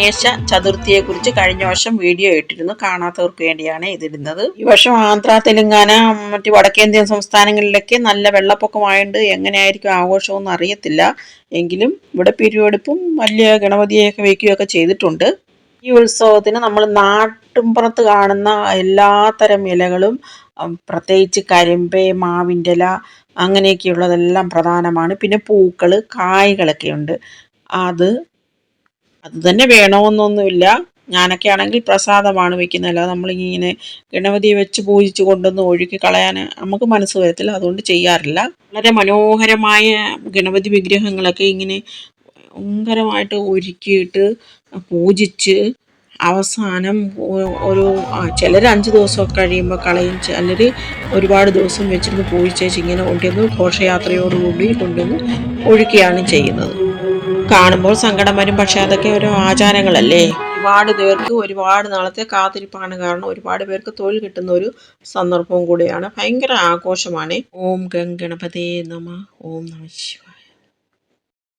ഗണേശ ചതുർത്ഥിയെക്കുറിച്ച് കഴിഞ്ഞ വർഷം വീഡിയോ ഇട്ടിരുന്നു. കാണാത്തവർക്ക് വേണ്ടിയാണ് ഇതിടുന്നത്. ഈ വർഷം ആന്ധ്ര തെലുങ്കാന മറ്റ് വടക്കേന്ത്യൻ സംസ്ഥാനങ്ങളിലൊക്കെ നല്ല വെള്ളപ്പൊക്കമായുണ്ട് എങ്ങനെയായിരിക്കും ആഘോഷമൊന്നും അറിയത്തില്ല. എങ്കിലും ഇവിടെ പിരിവെടുപ്പും വലിയ ഗണപതിയെയൊക്കെ വയ്ക്കുകയൊക്കെ ചെയ്തിട്ടുണ്ട്. ഈ ഉത്സവത്തിന് നമ്മൾ നാട്ടുംപുറത്ത് കാണുന്ന എല്ലാത്തരം ഇലകളും പ്രത്യേകിച്ച് കരിമ്പ് മാവിന്റെ ഇല അങ്ങനെയൊക്കെയുള്ളതെല്ലാം പ്രധാനമാണ്. പിന്നെ പൂക്കൾ കായ്കളൊക്കെ ഉണ്ട് അത് അത് തന്നെ വേണമെന്നൊന്നുമില്ല. ഞാനൊക്കെ ആണെങ്കിൽ പ്രസാദമാണ് വെക്കുന്നത്. അല്ലാതെ നമ്മളിങ്ങനെ ഗണപതിയെ വെച്ച് പൂജിച്ച് കൊണ്ടൊന്ന് ഒഴുക്കി കളയാൻ നമുക്ക് മനസ്സ് വരത്തില്ല. അതുകൊണ്ട് ചെയ്യാറില്ല. വളരെ മനോഹരമായ ഗണപതി വിഗ്രഹങ്ങളൊക്കെ ഇങ്ങനെ ഭയങ്കരമായിട്ട് ഒരുക്കിയിട്ട് പൂജിച്ച് അവസാനം ഒരു ചിലർ അഞ്ച് ദിവസമൊക്കെ കഴിയുമ്പോൾ കളയും. ചിലർ ഒരുപാട് ദിവസം വെച്ചിരുന്ന് പൂജിച്ചേച്ച് ഇങ്ങനെ കൊണ്ടുവന്ന് ഘോഷയാത്രയോടുകൂടി കൊണ്ടുവന്ന് ഒഴുക്കിയാണ് ചെയ്യുന്നത്. കാണുമ്പോൾ സങ്കടം വരും. പക്ഷെ അതൊക്കെ ഒരു ആചാരങ്ങളല്ലേ? ഒരുപാട് പേർക്ക് ഒരുപാട് നാളത്തെ കാത്തിരിപ്പാണ്. കാരണം ഒരുപാട് പേർക്ക് തൊഴിൽ കിട്ടുന്ന ഒരു സന്ദർഭവും കൂടിയാണ്. ഭയങ്കര ആഘോഷമാണ്. ഓം ഗംഗണപതേ നമ. ഓം നമ ശിവ